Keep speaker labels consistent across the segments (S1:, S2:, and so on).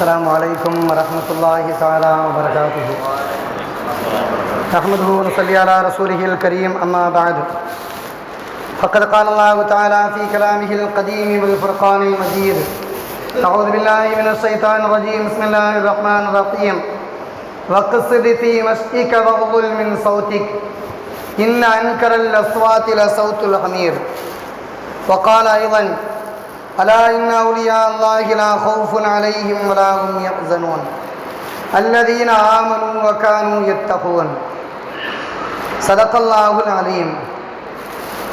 S1: السلام عليكم ورحمة الله تعالى وبركاته. نحمده ونصلي على رسوله الكريم أما بعد. فقد قال الله تعالى في كلامه القديم والفرقان المجيد أعوذ بالله من الشيطان الرجيم بسم الله الرحمن الرحيم. واقصد في مشيك واغضل من صوتك إن أنكر الأصوات لصوت الحمير وقال أيضا ألا إن أولياء الله لا خوف عليهم ولا هم يحزنون الذين آمنوا وكانوا يتقون صدق الله العليم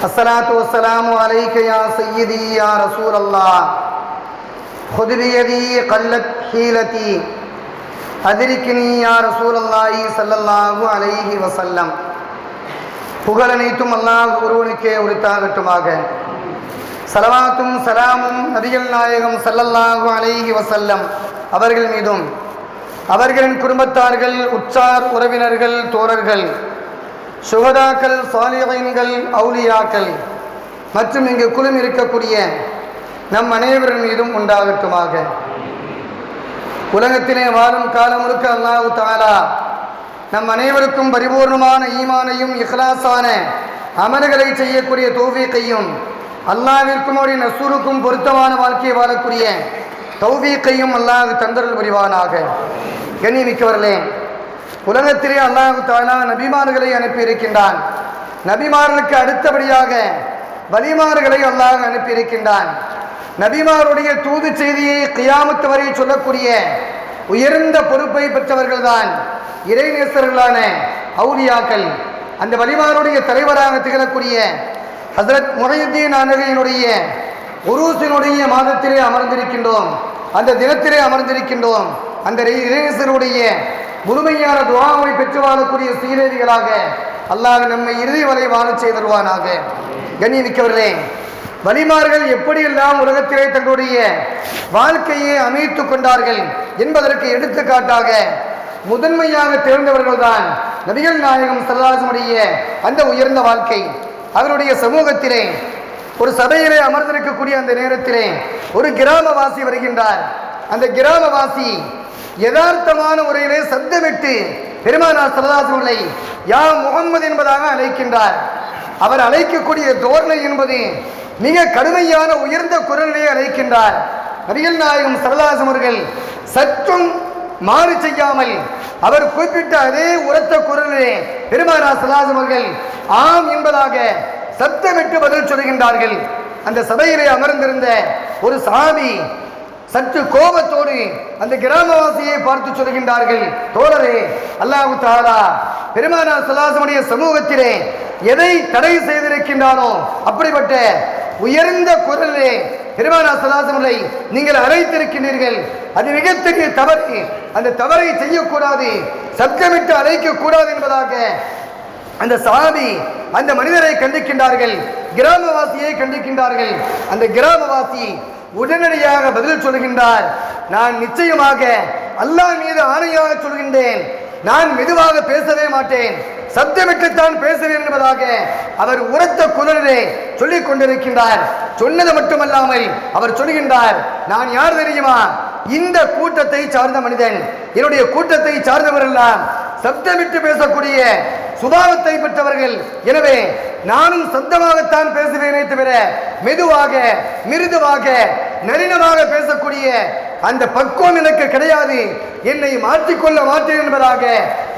S1: الصلاة والسلام عليك يا سيدي يا رسول الله خذ بيدي قلت حيلتي أدركني يا رسول الله صلى الله عليه وسلم புகழனைத்தும் அல்லாஹ் ஒருவனுக்கே உரித்தாகட்டுமாக சலவாத்தும் சலாமும் நபிகள் நாயகம் சல்லல்லாஹு அலைஹி வசல்லம் அவர்கள் மீதும் அவர்களின் குடும்பத்தார்கள் உற்றார் உறவினர்கள் தோழர்கள் சுகதாக்கள் சாலிகைன்கள் அவுலியாக்கள் மற்றும் இங்கு குழும் இருக்கக்கூடிய நம் அனைவரின் மீதும் உண்டாகட்டுமாக. உலகத்திலே வாழும் காலம் முழுக்க அல்லாஹு தாலா நம் அனைவருக்கும் பரிபூர்ணமான ஈமானையும் இஹ்லாஸான அமல்களை செய்யக்கூடிய தோவியத்தையும் அல்லாவிற்கும் அவருடைய நசூருக்கும் பொருத்தமான வாழ்க்கையை வாழக்கூடிய தௌஃபீக்கையும் அல்லாஹ் தந்தரல் புரிவானாக. கண்ணியமிக்கவர்களே உலகத்திலே அல்லாஹு தாலா நபிமார்களை அனுப்பியிருக்கின்றான். நபிமார்களுக்கு அடுத்தபடியாக வலிமார்களை அல்லாஹ் அனுப்பியிருக்கின்றான். நபிமாருடைய தூது செய்தியை கியாமத்து வரை சொல்லக்கூடிய உயர்ந்த பொறுப்பை பெற்றவர்கள்தான் இறைநேசர்களான அவுலியாக்கள். அந்த வலிமாருடைய தலைவராக திகழக்கூடிய ஹசரத் முறையுத்தீன் அனகையினுடைய உருசினுடைய மாதத்திலே அமர்ந்திருக்கின்றோம். அந்த தினத்திலே அமர்ந்திருக்கின்றோம். அந்த இறைநேசருடைய முழுமையான துவாவை பெற்று வாழக்கூடிய சீரேதிகளாக அல்லாஹ் நம்மை இறுதி வரை வாழ செய்தருவானாக கண்ணியமிக்கவர்களே வலிமார்கள் எப்படியெல்லாம் உலகத்திலே தங்களுடைய வாழ்க்கையை அமைத்து கொண்டார்கள் என்பதற்கு எடுத்துக்காட்டாக முதன்மையாக தேர்ந்தவர்கள்தான் நபிகள் நாயகம் சரதாசனுடைய அந்த உயர்ந்த வாழ்க்கை. அவருடைய சமூகத்திலே ஒரு சபையிலே அமர்ந்திருக்கக்கூடிய அந்த நேரத்திலே ஒரு கிராமவாசி வருகின்றார். அந்த கிராமவாசி யதார்த்தமான முறையிலே சத்தமிட்டு பெருமானார் சரதாசுகளை யா முகம்மது என்பதாக அழைக்கின்றார். அவர் அழைக்கக்கூடிய தோரணை என்பது மிக கடுமையான உயர்ந்த குரலிலே அழைக்கின்றார். நபிகள் நாயகம் சரதாசம் அவர்கள் சற்றும் மாறு செய்யாமல் அவர் குறிப்பிட்ட அதே உரத்த குரலிலே பெருமானா சலாசம் அவர்கள் ஆம் என்பதாக சத்தமிட்டு பதில் சொல்கின்றார்கள். அந்த சபையிலே அமர்ந்திருந்த ஒரு சாமி சற்று கோபத்தோடு அந்த கிராமவாசியை பார்த்து சொல்கின்றார்கள் தோழரே அல்லாஹு தாலா பெருமானா சலாசமுடைய சமூகத்திலே எதை தடை செய்திருக்கின்றானோ அப்படிப்பட்ட உயர்ந்த குரலிலே பெருமானா சலாசமுலை நீங்கள் அழைத்திருக்கின்றீர்கள். அது மிகப்பெரிய தவறு. அந்த தவறை செய்யக்கூடாது சப்தமிட்டு அழைக்க கூடாது என்பதாக அந்த சாமி அந்த மனிதரை கண்டிக்கின்றார்கள் கிராமவாசியை கண்டிக்கின்றார்கள். அந்த கிராமவாசி உடனடியாக பதில் சொல்கின்றார் நான் நிச்சயமாக அல்லாஹ் மீது ஆணையாக சொல்கின்றேன் நான் மெதுவாக பேசவே மாட்டேன் சத்தமிட்டுத்தான் பேசுவேன் என்பதாக அவர் உரத்த குரலிலே சொல்லிக் கொண்டிருக்கின்றார் சொன்னது மட்டுமல்லாமல் அவர் சொல்கின்றார் நான் யார் தெரியுமா? இந்த கூட்டத்தை சார்ந்த மனிதன் என்னுடைய கூட்டத்தை சார்ந்தவரெல்லாம் சப்தமிட்டு பேசக்கூடிய சுபாவத்தை பெற்றவர்கள். எனவே நானும் சத்தமாகத்தான் பேசுவேனே தவிர மெதுவாக மிருதுவாக நளினமாக பேசக்கூடிய அந்த பக்குவம் எனக்கு கிடையாது. என்னை மாற்றிக்கொள்ள மாட்டேன் என்பதாக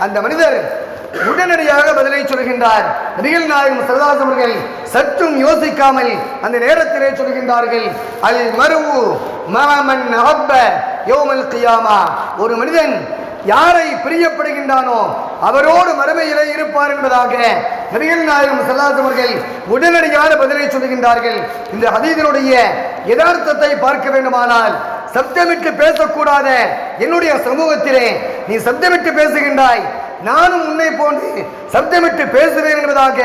S1: அந்த மனிதர் உடனடியாக பதிலை சொல்கின்றார். நபிகள் நாயகம் சரதாஸ் அவர்கள் சற்றும் யோசிக்காமல் அந்த நேரத்திலே சொல்கின்றார்கள் அல் மருவு மமன் அஹப்ப யோமல் கியாமா. ஒரு மனிதன் யாரை பிரியப்படுகின்றானோ அவரோடு மறுமையிலே இருப்பார் என்பதாக நபிகள் நாயகம் செல்லாதவர்கள் உடனடியான பதிலை சொல்கின்றார்கள். இந்த ஹதீதனுடைய யதார்த்தத்தை பார்க்க வேண்டுமானால் சப்தமிட்டு பேசக்கூடாத என்னுடைய சமூகத்திலே நீ சப்தமிட்டு பேசுகின்றாய். நானும் உன்னை போன்று சப்தமிட்டு பேசுவேன் என்பதாக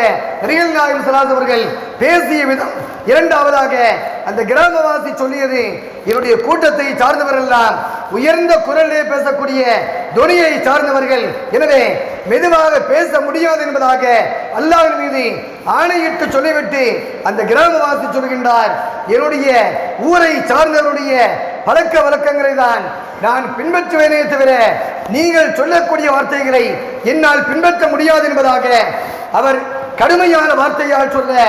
S1: ரியல் நாயகம் சல்லாஸ் பேசிய விதம் இரண்டாவதாக அந்த கிராமவாசி சொல்லியது என்னுடைய கூட்டத்தை சார்ந்தவரெல்லாம் உயர்ந்த குரலே பேசக்கூடிய துணியை சார்ந்தவர்கள். எனவே மெதுவாக பேச முடியாது என்பதாக அல்லாவின் மீது ஆணையிட்டு சொல்லிவிட்டு அந்த கிராமவாசி சொல்கின்றார். என்னுடைய ஊரை சார்ந்தவருடைய பழக்க வழக்கங்களை தான் நான் பின்பற்றுவேனே தவிர நீங்கள் சொல்லக்கூடிய வார்த்தைகளை என்னால் பின்பற்ற முடியாது என்பதாக அவர் கடுமையான வார்த்தையால் சொல்ல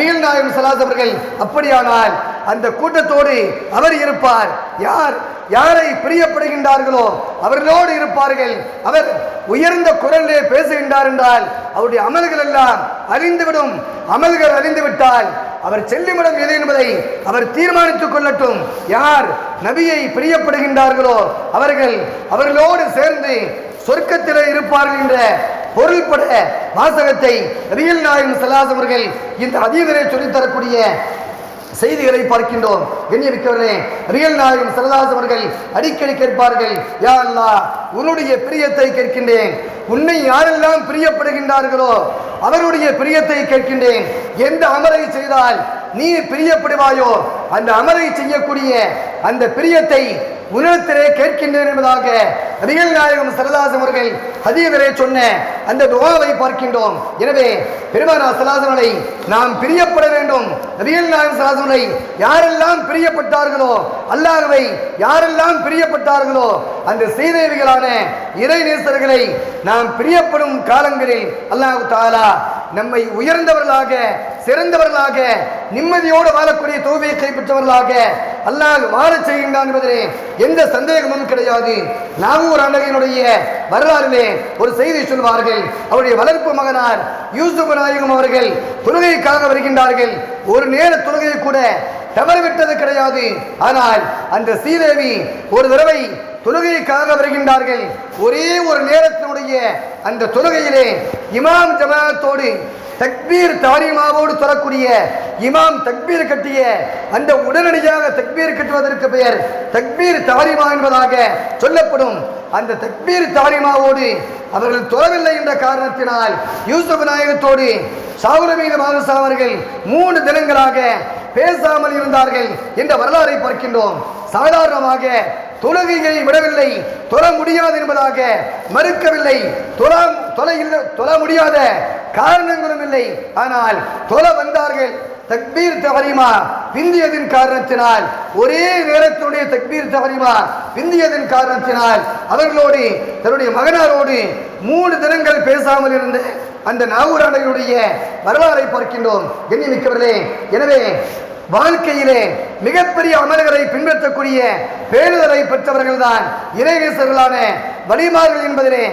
S1: ரியல் நாயகம் சலாஸ் அவர்கள் அப்படியானால் அந்த கூட்டத்தோடு அவர் இருப்பார். யார்? யாரை பிரியப்படுகின்றார்களோ அவர்களோடு இருப்பார்கள். அவர் உயர்ந்த குரலே பேசுகின்றார் என்றால் அவருடைய அமல்கள் எல்லாம் அழிந்துவிடும். அமல்கள் அறிந்துவிட்டால் அவர் செல்லுமிடம் எது என்பதை அவர் தீர்மானித்துக் கொள்ளட்டும். யார் நபியை பிரியப்படுகின்றார்களோ அவர்கள் அவர்களோடு சேர்ந்து சொர்க்கத்திலே இருப்பார்கள் என்ற பொருள்பட வாசகத்தை ரியல் நாயகம் சலாஸ் இந்த அதீதரை சொல்லித்தரக்கூடிய செய்திகளை பார்க்கின்றோம். கண்ணியமிக்கவர்களே ரியல் நாயகம் சரதாஸ் அவர்கள் அடிக்கடி கேட்பார்கள் யா உன்னுடைய பிரியத்தை கேட்கின்றேன். உன்னை யாரெல்லாம் பிரியப்படுகின்றார்களோ அவருடைய பிரியத்தை கேட்கின்றேன். எந்த அமலை செய்தால் நீ பிரியப்படுவாயோ அந்த அமலை செய்யக்கூடிய அந்த பிரியத்தை உலகத்திலே கேட்கின்றேன் என்பதாக ரியல் நாயகம் சரதாசன் அவர்கள் ஹதீவரே சொன்ன அந்த துவாவை பார்க்கின்றோம். எனவே பெருமானா சலாசனை நாம் பிரியப்பட வேண்டும். ரியல் நாயகம் சலாசனை யாரெல்லாம் பிரியப்பட்டார்களோ அல்லாஹவை யாரெல்லாம் பிரியப்பட்டார்களோ அந்த சீதேவிகளான இறை நேசர்களை நாம் பிரியப்படும் காலங்களில் அல்லாஹ் தாலா நம்மை உயர்ந்தவர்களாக சிறந்தவர்களாக நிம்மதியோடு வாழக்கூடிய தோவியை கைப்பற்றவர்களாக அல்லாஹ் வாழச் செய்கின்றான் என்பதிலே எந்த சந்தேகமும் கிடையாது. நாகூர் ஆண்டகையினுடைய வரலாறிலே ஒரு செய்தி சொல்வார்கள். அவருடைய வளர்ப்பு மகனார் யூசுப் நாயகம் அவர்கள் தொழுகைக்காக வருகின்றார்கள். ஒரு நேர தொழுகையை கூட தவறிவிட்டது கிடையாது. ஆனால் அந்த சீதேவி ஒரு தடவை தொழுகைக்காக வருகின்றார்கள். ஒரே ஒரு நேரத்தினுடைய அந்த தொழுகையிலே இமாம் ஜமாத்தோடு தக்பீர் தாரிமாவோடு தொடரக்கூடிய இமாம் தக்பீர் கட்டிய அந்த உடனடியாக தக்பீர் கட்டுவதற்கு பெயர் தக்பீர் தாரிமா என்பதாக சொல்லப்படும். அந்த தக்பீர் தாரிமாவோடு அவர்கள் தொழவில்லை என்ற காரணத்தினால் யூசுப் நாயகத்தோடு சாவுரமீத மாதசா அவர்கள் மூன்று தினங்களாக பேசாமல் இருந்தார்கள் என்ற வரலாறை பார்க்கின்றோம். சாதாரணமாக தொழுகையை விடவில்லை தொழ முடியாது என்பதாக மறுக்கவில்லை. தொழ தொலை இல்லை தொழ முடியாத காரணங்களும் இல்லை. ஆனால் தொலை வந்தார்கள். தக்பீர் தவறிமா பிந்தியதின் காரணத்தினால் ஒரே நேரத்துடைய தக்பீர் தவறிமா பிந்தியதின் காரணத்தினால் அவர்களோடு தன்னுடைய மகனாரோடு மூணு தினங்கள் பேசாமல் இருந்து அந்த நாகூராடையுடைய வரலாறை பார்க்கின்றோம். எண்ணிமிக்கவர்களே எனவே வாழ்க்கையிலே மிகப்பெரிய அமல்களை பின்பற்றக்கூடிய பேணுதலை பெற்றவர்கள்தான் தான் வழிமார்கள் என்பதிலே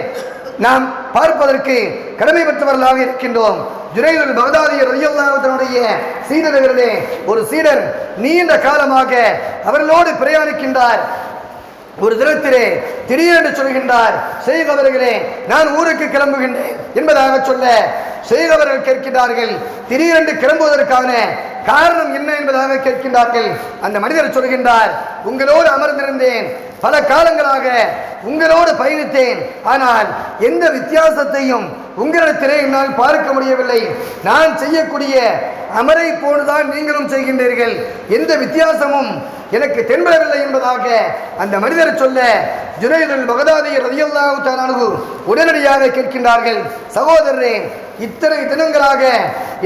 S1: நாம் பார்ப்பதற்கு கடமை பெற்றவர்களாக இருக்கின்றோம் ஜுனைதுல் பகதாதியர் ரலியல்லாஹுடைய சீடர்களே ஒரு சீடர் நீண்ட காலமாக அவர்களோடு பிரயாணிக்கின்றார். ஒரு தினத்திலே திடீரென்று சொல்கின்றார் செய்கவர்களே நான் ஊருக்கு கிளம்புகின்றேன். என்பதாக சொல்ல செய்கவர்கள் கேட்கின்றார்கள் திடீரென்று கிளம்புவதற்கான காரணம் என்ன? என்பதாக கேட்கின்றார்கள். அந்த மனிதர் சொல்கின்றார் உங்களோடு அமர்ந்திருந்தேன். பல காலங்களாக உங்களோடு பயணித்தேன். ஆனால் எந்த வித்தியாசத்தையும் உங்களிடத்திலே என்னால் பார்க்க முடியவில்லை. நான் செய்யக்கூடிய அமரை போன்றுதான் நீங்களும் செய்கின்றீர்கள். எந்த வித்தியாசமும் எனக்கு தென்படவில்லை என்பதாக அந்த மனிதர் சொல்ல ஜுனைதுல் பகதாதி ரதியல்லாஹு உடனடியாக கேட்கின்றார்கள் சகோதரரே இத்தனை தினங்களாக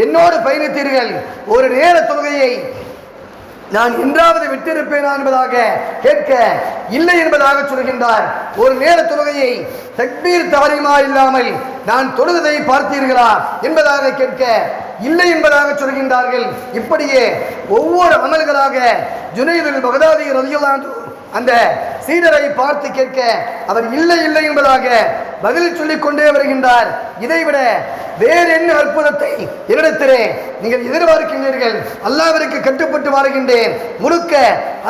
S1: என்னோடு பயணித்தீர்கள். ஒரு நேர தொகையை நான் என்றாவது விட்டிருப்பேனா என்பதாக கேட்க இல்லை என்பதாக சொல்கின்றார். ஒரு நேர தொழுகையை தக்பீர் தவறிமா இல்லாமல் நான் தொழுததை பார்த்தீர்களா என்பதாக கேட்க இல்லை என்பதாக சொல்கின்றார்கள். இப்படியே ஒவ்வொரு அமல்களாக ஜுனைதில் பகதாதி ரலியல்லாஹு அந்த சீடரை பார்த்து கேட்க அவர் இல்லை இல்லை என்பதாக பதில் சொல்லிக் கொண்டே வருகின்றார். இதைவிட வேறு என்ன அற்புதத்தை என்னிடத்திலே நீங்கள் எதிர்பார்க்கின்றீர்கள்? அல்லாவிற்கு கட்டுப்பட்டு வருகின்றேன் முழுக்க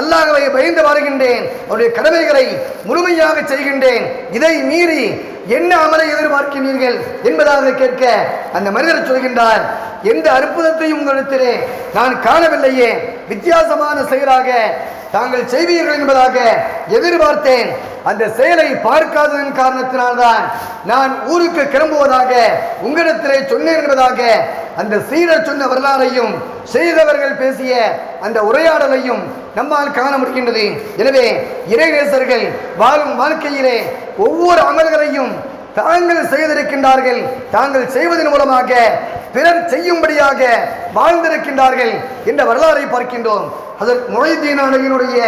S1: அல்லாஹவை பயந்து வருகின்றேன் அவருடைய கடமைகளை முழுமையாக செய்கின்றேன். இதை மீறி என்ன அமலை எதிர்பார்க்கிறீர்கள் என்பதாக கேட்க அந்த மனிதர் சொல்கின்றார் எந்த அற்புதத்தையும் உங்களிடத்திலே நான் காணவில்லையே. வித்தியாசமான செயலாக தாங்கள் செய்வீர்கள் என்பதாக எதிர்பார்த்தேன். அந்த செயலை பார்க்காததன் காரணத்தினால்தான் நான் ஊருக்கு கிளம்புவதாக உங்களிடத்திலே சொன்னேன் என்பதாக அந்த சீடர் சொன்ன வரலாறையும் செய்தவர்கள் பேசிய அந்த உரையாடலையும் நம்மால் காண முடிகின்றது. எனவே இறைநேசர்கள் வாழும் வாழ்க்கையிலே ஒவ்வொரு அமல்களையும் தாங்கள் செய்திருக்கின்றார்கள். தாங்கள் செய்வதன் மூலமாக பிறர் செய்யும்படியாக வாழ்ந்திருக்கின்றார்கள் என்ற வரலாறை பார்க்கின்றோம். அதற்கு முறைதீனானுடைய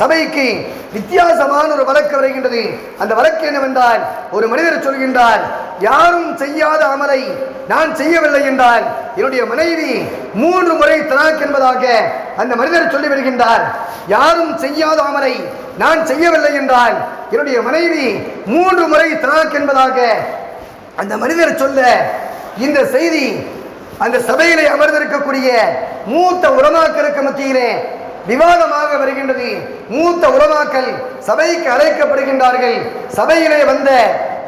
S1: சபைக்கு வித்தியாசமான ஒரு வழக்கு வருகின்றது. அந்த வழக்கு என்னவென்றால் ஒரு மனிதர் சொல்கின்றார் யாரும் செய்யாத அமலை நான் செய்யவில்லை என்றால் என்னுடைய மனைவி மூன்று முறை தனாக் என்பதாக அந்த மனிதர் சொல்லி வருகின்றார். யாரும் செய்யாத அமலை நான் செய்யவில்லை என்றால் என்னுடைய மனைவி மூன்று முறை தனாக் என்பதாக அந்த மனிதர் சொல்ல இந்த செய்தி அந்த சபையிலே அமர்ந்திருக்கக்கூடிய மூத்த உலமாக்களுக்கு மத்தியிலே விவாதமாக வருகின்றது. மூத்த உலமாக்கள் சபைக்கு அழைக்கப்படுகின்றார்கள். சபையிலே வந்த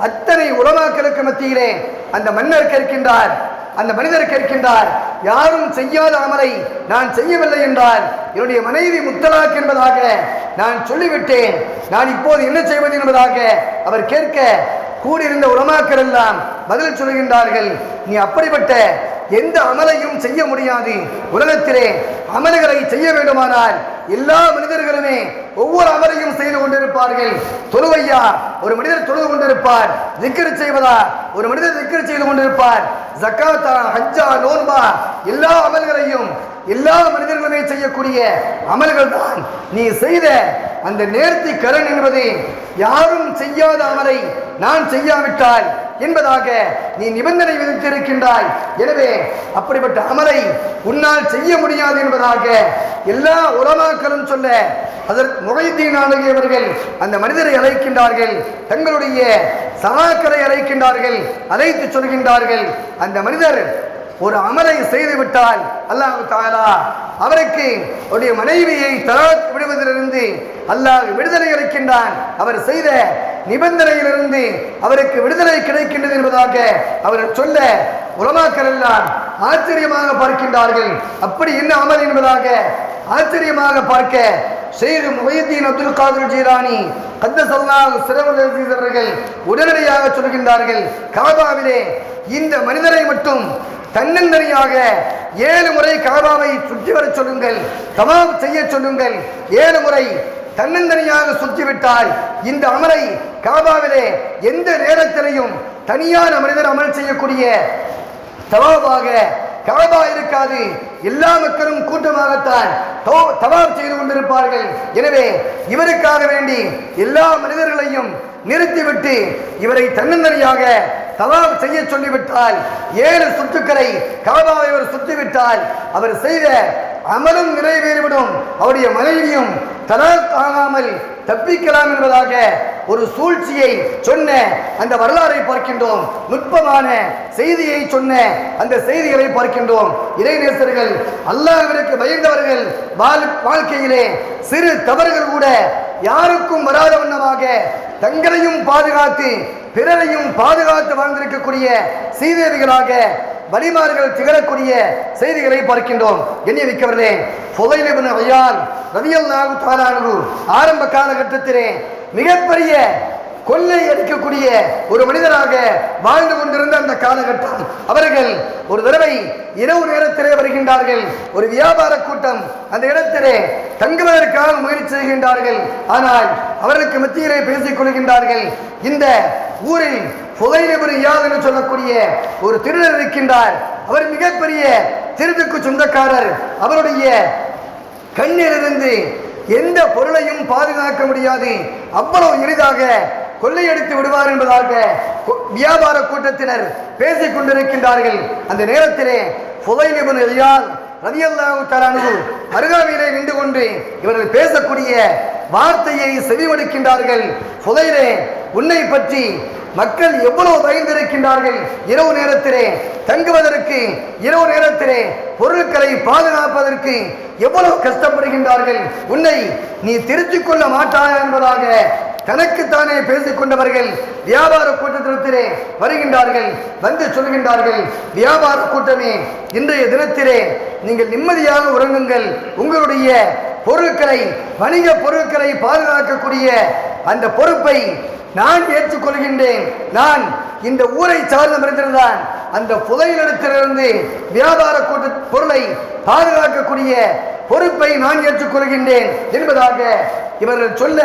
S1: அத்தனை உலமாக்களுக்கு மத்தியிலே அந்த மன்னர் கேட்கின்றார் அந்த மனிதர் கேட்கின்றார் யாரும் செய்யாத அமலை நான் செய்யவில்லை என்றால் என்னுடைய மனைவி முத்தலாக் என்பதாக நான் சொல்லிவிட்டேன். நான் இப்போது என்ன செய்வது என்பதாக அவர் கேட்க கூடியிருந்த உலமாக்கள் எல்லாம் பதில் சொல்கின்றார்கள் நீ அப்படிப்பட்ட எந்த அமலையும் செய்ய முடியாது. உலகத்திலே அமல்களை செய்ய வேண்டுமானால் எல்லா மனிதர்களுமே ஒவ்வொரு அமலையும் செய்து கொண்டிருப்பார்கள். தொழுவையா ஒரு மனிதர் தொழுது கொண்டிருப்பார். திக்கர் செய்வதா? ஒரு மனிதர் திக்கர் செய்து கொண்டிருப்பார். ஜக்காத்தா ஹஜ்ஜா நோன்பா எல்லா அமல்களையும் எல்லா மனிதர்களுமே செய்யக்கூடிய அமல்கள் தான். நீ செய்த அந்த நேர்த்தி கரண் என்பது யாரும் செய்யாத அமலை நான் செய்யாவிட்டால் என்பதாக நீ நிபந்தனை விதித்திருக்கின்றாய். எனவே அப்படிப்பட்ட அமலை உன்னால் செய்ய முடியாது என்பதாக எல்லா உலமாக்களும் சொல்ல அதற்கு முகைத்தீன் ஆளுகையவர்கள் அந்த மனிதரை அழைக்கின்றார்கள் தங்களுடைய சகாக்களை அழைக்கின்றார்கள் அழைத்து சொல்கின்றார்கள். அந்த மனிதர் ஒரு அமலை செய்துவிட்டால் அல்லாஹு அல்லாஹ் தாலா அவருக்கு அவருடைய மனைவியை தலாக் விடுவதிலிருந்து அல்லாஹ் விடுதலை அளிக்கின்றான். அவர் செய்த நிபந்தனையிலிருந்து அவருக்கு விடுதலை கிடைக்கின்றது என்பதாக அவர் சொல்ல உலமாக்கள் எல்லாம் ஆச்சரியமாக பார்க்கின்றார்கள். அப்படி என்ன அமல் என்பதாக ஆச்சரியமாக பார்க்க ஷேக் முஹித்தீன் அப்துல் காதர் ஜீரானி கந்த சொன்னால் சிறவர்கள் உடனடியாக சொல்கின்றார்கள் காபாவிலே இந்த மனிதரை மட்டும் தன்னந்தனியாக ஏழு முறை காபாவை சுற்றி வரச் சொல்லுங்கள் தமாம் செய்ய சொல்லுங்கள் ஏழு முறை தன்னந்தனியாக சுற்றிவிட்டால் இந்த அமலை காபாவிலே எந்த நேரத்திலையும் தனியான மனிதர் அமல் செய்யக்கூடிய தவாபாக காபா இருக்காது. எல்லா மக்களும் கூட்டமாகத்தான் தோ- தவாப் செய்து கொண்டிருப்பார்கள். எனவே இவருக்காக வேண்டி எல்லா மனிதர்களையும் நிறுத்திவிட்டு இவரை தன்னந்தனியாக தவாப் செய்ய சொல்லிவிட்டால் ஏழு சுற்றுக்களை காபாவை அவர் சுற்றிவிட்டால் அவர் செய்த அமலும் நிறைவேறிவிடும். அவருடைய மனைவியும் தலாக் ஆகாமல் தப்பிக்கலாம் என்பதாக ஒரு சூழ்ச்சியை சொன்ன அந்த வரலாறை பார்க்கின்றோம். நுட்பமான செய்தியை சொன்ன அந்த செய்திகளை பார்க்கின்றோம். இறைநேசர்கள் அல்லாஹிற்கு பயந்தவர்கள் வாழ்- வாழ்க்கையிலே சிறு தவறுகள் கூட யாருக்கும் வராத வண்ணமாக தங்களையும் பாதுகாத்து பிறரையும் பாதுகாத்து வாழ்ந்திருக்கக்கூடிய சீதேவிகளாக வலிமார்கள் திகழக்கூடிய செய்திகளை பார்க்கின்றோம். எண்ணிய வைக்கவர்களே புதையிலிபின் ஐயால் ரவியல் நாகு தாரானு ஆரம்ப காலகட்டத்திலே மிகப்பெரிய கொள்ளை அடிக்கக்கூடிய ஒரு மனிதராக வாழ்ந்து கொண்டிருந்த அந்த காலகட்டம். அவர்கள் ஒரு தடவை இரவு நேரத்திலே வருகின்றார்கள். ஒரு வியாபார கூட்டம் அந்த இடத்திலே தங்குவதற்காக முயற்சி செய்கின்றார்கள். ஆனால் அவர்களுக்கு மத்தியிலே பேசிக் கொள்கின்றார்கள். இந்த ஊரில் புகையிலபுரி யார் என்று சொல்லக்கூடிய ஒரு திருடர் இருக்கின்றார். அவர் மிகப்பெரிய திருட்டுக்கு சொந்தக்காரர். அவருடைய கண்ணிலிருந்து எந்த பொருளையும் பாதுகாக்க முடியாது. அவ்வளவு எளிதாக கொள்ளையடித்து விடுவார் என்பதாக வியாபார கூட்டத்தினர் பேசிக் கொண்டிருக்கின்றார்கள். அந்த நேரத்திலே புதையிலிபன் எலியால் ரதியல்லாஹு தலானு அருகாமையிலே நின்று கொண்டு இவர்கள் பேசக்கூடிய வார்த்தையை செவிமடுக்கின்றார்கள். புதையிலே உன்னை பற்றி மக்கள் எவ்வளவு பயந்திருக்கின்றார்கள்? இரவு நேரத்திலே தங்குவதற்கு இரவு நேரத்திலே பொருட்களை பாதுகாப்பதற்கு எவ்வளவு கஷ்டப்படுகின்றார்கள்? உன்னை நீ திருத்திக் கொள்ள மாட்டாய் என்பதாக தனக்குத்தானே பேசிக் கொண்டவர்கள் வியாபார கூட்டத்திலே வருகின்றார்கள் வந்து சொல்கின்றார்கள் வியாபார கூட்டமே இன்றைய தினத்திலே நீங்கள் நிம்மதியாக உறங்குங்கள். உங்களுடைய பொருட்களை வணிக பொருட்களை பாதுகாக்கக்கூடிய அந்த பொறுப்பை நான் ஏற்றுக்கொள்கின்றேன். நான் இந்த ஊரை சார்ந்த மறைந்திருந்தான். அந்த புதையிலிடத்திலிருந்து வியாபார கூட்ட பொருளை பாதுகாக்கக்கூடிய பொறுப்பை நான் ஏற்றுக்கொள்கின்றேன் என்பதாக இவர்கள் சொல்ல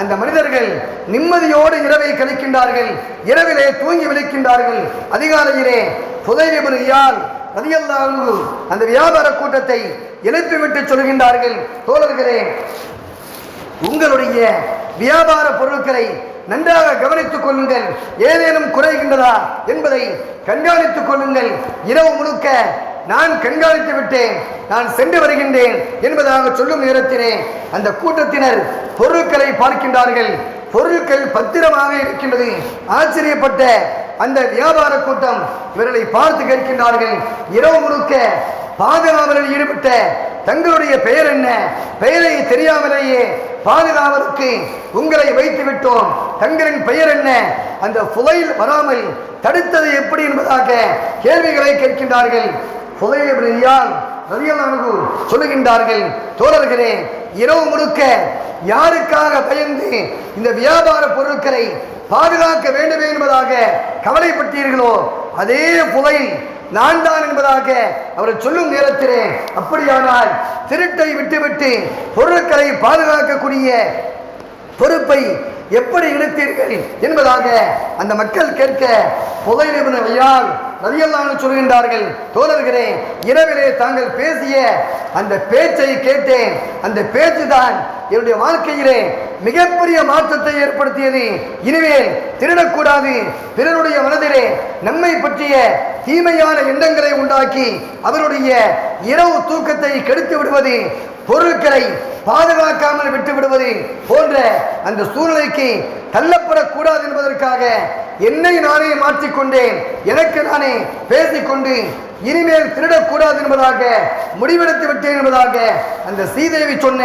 S1: அந்த மனிதர்கள் நிம்மதியோடு இரவை கழிக்கின்றார்கள். இரவிலே தூங்கி விழிக்கின்றார்கள். அதிகாலையிலே புதையபுரியால் ரதியல்லாஹு அந்த வியாபார கூட்டத்தை எழுப்பிவிட்டு சொல்கின்றார்கள். தோழர்களே உங்களுடைய வியாபார பொருட்களை நன்றாக கவனித்துக் கொள்ளுங்கள். ஏதேனும் குறைகின்றதா என்பதை கண்காணித்துக் கொள்ளுங்கள். இரவு முழுக்க நான் கண்காணித்து விட்டேன். நான் சென்று வருகின்றேன் என்பதாக சொல்லும் நேரத்திலே அந்த கூட்டத்தினர் பொருட்களை பார்க்கின்றார்கள். பொருட்கள் பத்திரமாக இருக்கின்றது. ஆச்சரியப்பட்ட அந்த வியாபார கூட்டம் இவர்களை பார்த்து கேட்கின்றார்கள். இரவு முழுக்க பாதுகாவலில் ஈடுபட்ட தங்களுடைய பெயர் என்ன? பெயரை தெரியாமலேயே பாதுகாவலுக்கு உங்களை வைத்து விட்டோம். தங்களின் பெயர் என்ன? அந்த புலையில் வராமல் தடுத்தது எப்படி என்பதாக கேள்விகளை கேட்கின்றார்கள். புதையால் ரதியல்லாஹு சொல்லுகின்றார்கள். தோழர்களே இரவு முழுக்க யாருக்காக பயந்து இந்த வியாபார பொருட்களை பாதுகாக்க வேண்டுமே என்பதாக கவலைப்பட்டீர்களோ? அதே புகை நான் தான் என்பதாக அவர் சொல்லும் நேரத்திலே அப்படியானால் திருட்டை விட்டுவிட்டு பொருட்களை பாதுகாக்கக்கூடிய பொறுப்பை எப்படி எடுத்தீர்கள் என்பதாக அந்த மக்கள் கேட்க புகையிலிருந்தையால் ரதியல்லான்னு சொல்கின்றார்கள் தோழர்களே இரவிலே தாங்கள் பேசிய அந்த பேச்சை கேட்டேன். அந்த பேச்சு தான் என்னுடைய வாழ்க்கையிலே மிகப்பெரிய மாற்றத்தை ஏற்படுத்தியது. இனிமேல் திருடக்கூடாது. பிறருடைய மனதிலே நம்மை பற்றிய தீமையான எண்ணங்களை உண்டாக்கி அவருடைய இரவு தூக்கத்தை கெடுத்து விடுவது பொருட்களை பாதுகாக்காமல் விட்டு விடுவது போன்ற அந்த சூழ்நிலைக்கு தள்ளப்படக்கூடாது என்பதற்காக என்னை நானே மாற்றிக்கொண்டேன். எனக்கு நானே பேசிக்கொண்டு இனிமேல் திருடக்கூடாது என்பதாக முடிவெடுத்து விட்டேன் என்பதாக அந்த சீதேவி சொன்ன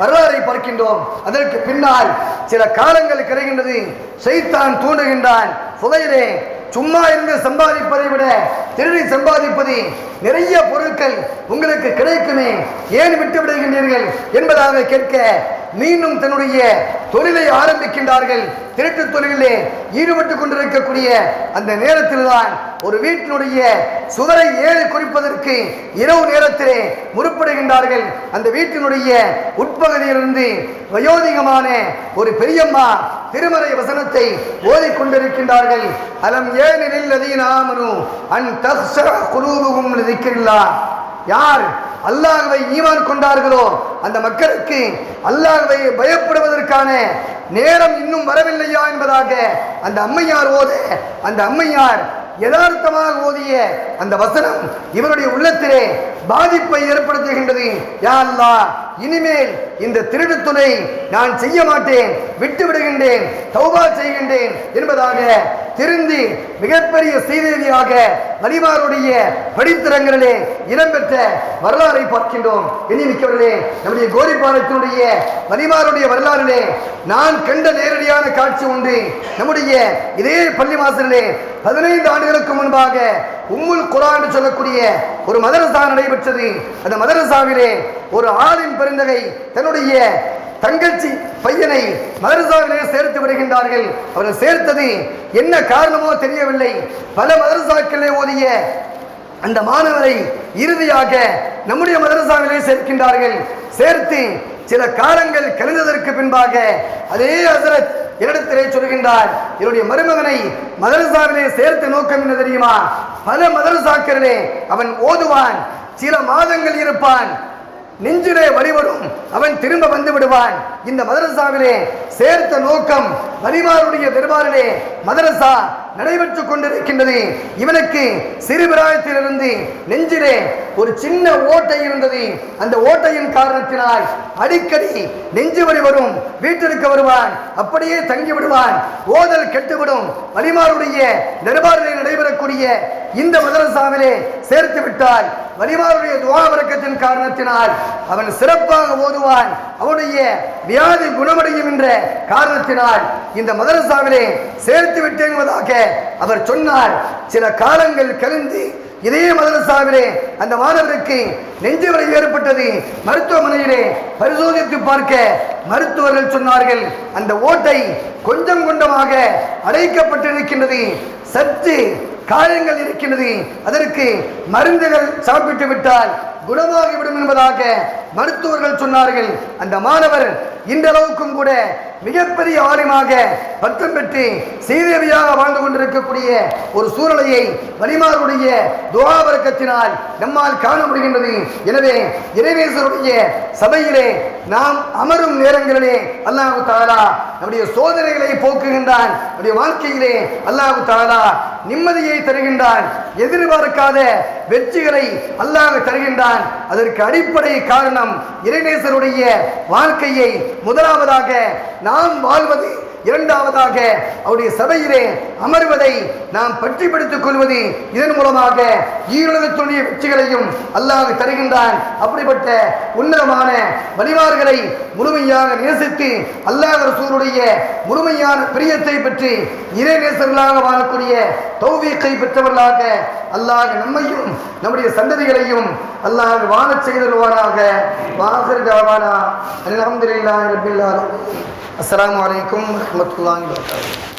S1: வரலாறை பார்க்கின்றோம். அதற்கு பின்னால் சில காலங்கள் கிடைக்கின்றது. செய்தான் தூண்டுகின்றான். சுதையிலே சும்மா இருந்து சம்பாதிப்பதை விட திருடி சம்பாதிப்பது நிறைய பொருட்கள் உங்களுக்கு கிடைக்குமே. ஏன் விட்டு விடுகின்றீர்கள் என்பதாக கேட்க மீண்டும் தன்னுடைய தொழிலை ஆரம்பிக்கின்றார்கள். திருட்டு தொழிலே ஈடுபட்டுக் கொண்டிருக்கக்கூடிய அந்த நேரத்தில் தான் ஒரு வீட்டினுடைய சுவரை ஏறி குறிப்பதற்கு இரவு நேரத்திலே முற்படுகின்றார்கள் அந்த வீட்டினுடைய உட்பகுதியிலிருந்து வயோதிகமான ஒரு பெரியம்மா திருமறை வசனத்தை ஓதிக்கொண்டிருக்கின்றார்கள். அலம் ஏனில் அதீனாமனு அன் தக்ஷர குரூபுகும் திக்கில்லா யார் அல்லாஹ்வை ஈமான் கொண்டார்களோ அந்த மக்களுக்கு அல்லாஹ்வை பயப்படுவதற்கான நேரம் இன்னும் வரவில்லையா என்பதாக அந்த அம்மையார் ஓத அந்த அம்மையார் யதார்த்தமாக ஓதிய அந்த வசனம் இவருடைய உள்ளத்திலே பாதிப்பை ஏற்படுத்துகின்றது. யா அல்லாஹ் இனிமேல் இந்த திருடுத்துணை நான் செய்ய மாட்டேன் விட்டு விடுகின்றேன் தௌபா செய்கின்றேன் என்பதாக திருந்தி மிகப்பெரிய ஸ்ரீதேவியாக வலிமாருடைய படித்திரங்களிலே இடம்பெற்ற வரலாறை பார்க்கின்றோம். இனி மிக்கவர்களே நம்முடைய கோரிப்பாளையத்தினுடைய வலிமாருடைய வரலாறிலே நான் கண்ட நேரடியான காட்சி உண்டு நம்முடைய இதே பள்ளி மாசிலே பதினைந்து ஆண்டுகளுக்கு முன்பாக உம்முல் குரான் என்று சொல்லக்கூடிய ஒரு மதரசா நடைபெற்றது. அந்த மதரசாவிலே ஒரு ஆளின் பெருந்தகை தன்னுடைய தங்கச்சி பையனை மதரசாவிலே சேர்த்து விடுகின்றார்கள். அவர்கள் சேர்த்தது என்ன காரணமோ தெரியவில்லை. பல மதரசாக்களே ஓதிய அந்த மாணவரை இறுதியாக நம்முடைய மதரசாவிலே சேர்க்கின்றார்கள். சேர்த்து சில காலங்கள் கழிந்ததற்கு பின்பாக அதே ஹசரத் என்னிடத்திலே சொல்கின்றார் என்னுடைய மருமகனை மதரசாவிலே சேர்த்த நோக்கம் என்ன தெரியுமா? பல மதரசாக்களிலே அவன் ஓதுவான் சில மாதங்கள் இருப்பான் நெஞ்சிலே வழிபடும் அவன் திரும்ப வந்து விடுவான். இந்த மதரசாவிலே சேர்த்த நோக்கம் வரிமாருடைய தர்பாரிலே மதரசா நடைபெற்றுக் கொண்டிருக்கின்றது. இவனுக்கு சிறுபிராயத்திலிருந்து நெஞ்சிலே ஒரு சின்ன ஓட்டை இருந்தது. அந்த ஓட்டையின் காரணத்தினால் அடிக்கடி நெஞ்சு வலி வரும் வீட்டிற்கு வருவான் அப்படியே தங்கி விடுவான் ஓதல் கெட்டுவிடும். வலிமாருடைய நிர்வாகத்தில் நடைபெறக்கூடிய இந்த மதரசாவிலே சேர்த்து விட்டால் வலிமாருடைய துவா வர்க்கத்தின் காரணத்தினால் அவன் சிறப்பாக ஓதுவான். அவனுடைய வியாதி குணமடையும் என்ற காரணத்தினால் இந்த மதரசாவிலே சேர்த்து விட்டேன் என்பதாக அவர் சொன்னார். சில காலங்கள் கழிந்து இதே மதரசாவிலே அந்த மாணவருக்கு நெஞ்சு வலி ஏற்பட்டது. மருத்துவமனையிலே பரிசோதித்து பார்க்க மருத்துவர்கள் சொன்னார்கள் அந்த ஓட்டை கொஞ்சம் கொஞ்சமாக அடைக்கப்பட்டிருக்கின்றது. சற்று காயங்கள் இருக்கின்றது. அதற்கு மருந்துகள் சாப்பிட்டு விட்டால் குணமாகிவிடும் என்பதாக மருத்துவர்கள் சொன்னார்கள். அந்த மாணவர் இன்றளவுக்கும் கூட மிகப்பெரிய ஆலிமாக பட்டம் பெற்று சீதேவியாக வாழ்ந்து கொண்டிருக்கக்கூடிய ஒரு சூழ்நிலையை வலிமாருடைய துவாபரக்கத்தினால் நம்மால் காண முடிகின்றது. எனவே இறைவேசருடைய சபையிலே நாம் அமரும் நேரங்களிலே அல்லாஹு தாலா நம்முடைய சோதனைகளை போக்குகின்றான். நம்முடைய வாழ்க்கையிலே அல்லாஹு தாலா நிம்மதியை தருகின்றான். எதிர்பார்க்காத வெற்றிகளை அல்லாஹ் தருகின்றான். அதற்கு அடிப்படை காரணம் இறைநேசருடைய வாழ்க்கையை முதலாவதாக நாம் வாழ்வது. இரண்டாவதாக அவருடைய சபையிலே அமர்வதை நாம் பற்றி கொள்வது இதன் மூலமாக ஈருலகத்துடைய வெற்றிகளையும் அல்லாது தருகின்றான். அப்படிப்பட்ட உன்னதமான வழிமார்களை முழுமையாக நேசித்து அல்லாஹ் ரசூருடைய முழுமையான பிரியத்தை பற்றி இறை நேசர்களாக வாழக்கூடிய தௌவியத்தை பெற்றவர்களாக அல்லாஹ் நம்மையும் நம்முடைய சந்ததிகளையும் அல்லாஹ் வாழச் செய்தருவானாக வாகர் ஜாவானா அல்ஹம்துலில்லாஹி ரப்பில் rahmet kulağını da.